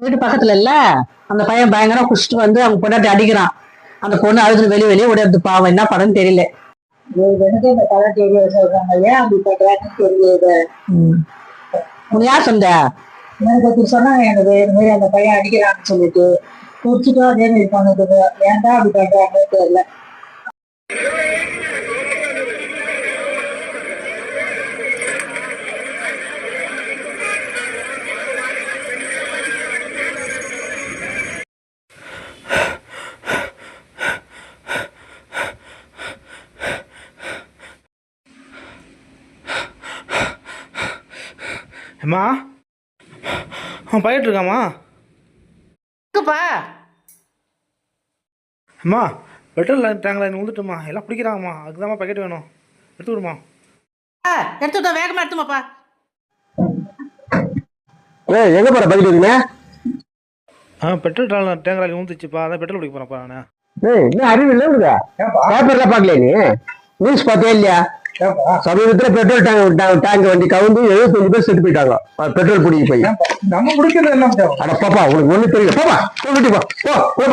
வீட்டு பக்கத்துல இல்ல? அந்த பையன் பயங்கரம் குடிச்சிட்டு வந்து அவங்க பொண்டாட்டி அடிக்கிறான். அந்த பொண்ணு அழுது வெளியே வெளியே ஓடிடுது பாவம் என்ன படம் தெரியல. யார் சொந்த? எனக்கு சொன்னாங்க எனக்கு இந்த மாதிரி அந்த பையன் அடிக்கிறான்னு சொல்லிட்டு. குடிச்சிட்டு அதே மாதிரி பண்ணுது ஏன்டா அப்படி பண்றாங்கன்னு தெரியல. அம்மா? அவன் பயிட்டு இருக்காம்மா இருக்குப்பா அம்மா பெட்ரோல் டேங்கில் நீ வந்துட்டுமா எல்லாம் பிடிக்கிறாங்கம்மா அதுக்குதாம்மா பாக்கெட் வேணும். எடுத்து விடுமா எடுத்துட்டோம் வேகமா எடுத்துமாப்பா ஏய் எங்க போற? பதில் வைக்கணும் ஆ பெட்ரோல் டேங்கில் டேங்கில் ஊந்துச்சுப்பா அதான் பெட்ரோல் பிடிக்க போகிறேன்ப்பா நான். ஏய் இன்னும் அறிவு இல்லை உனக்கு? பேப்பர்ல பாக்கல நீ? நியூஸ் பார்த்தே இல்லையா? சமீபத்துல பெட்ரோல் டேங்க் டேங்க் வண்டி கவுந்து எழுபத்தஞ்சு பேர் செத்து போயிட்டாங்க. பெட்ரோல் பிடிக்க போய். நம்ம குடிக்கிறது என்ன அட பாப்பா உனக்கு ஒண்ணு தெரியல. பாப்பா வீட்டுக்கு போ. போ.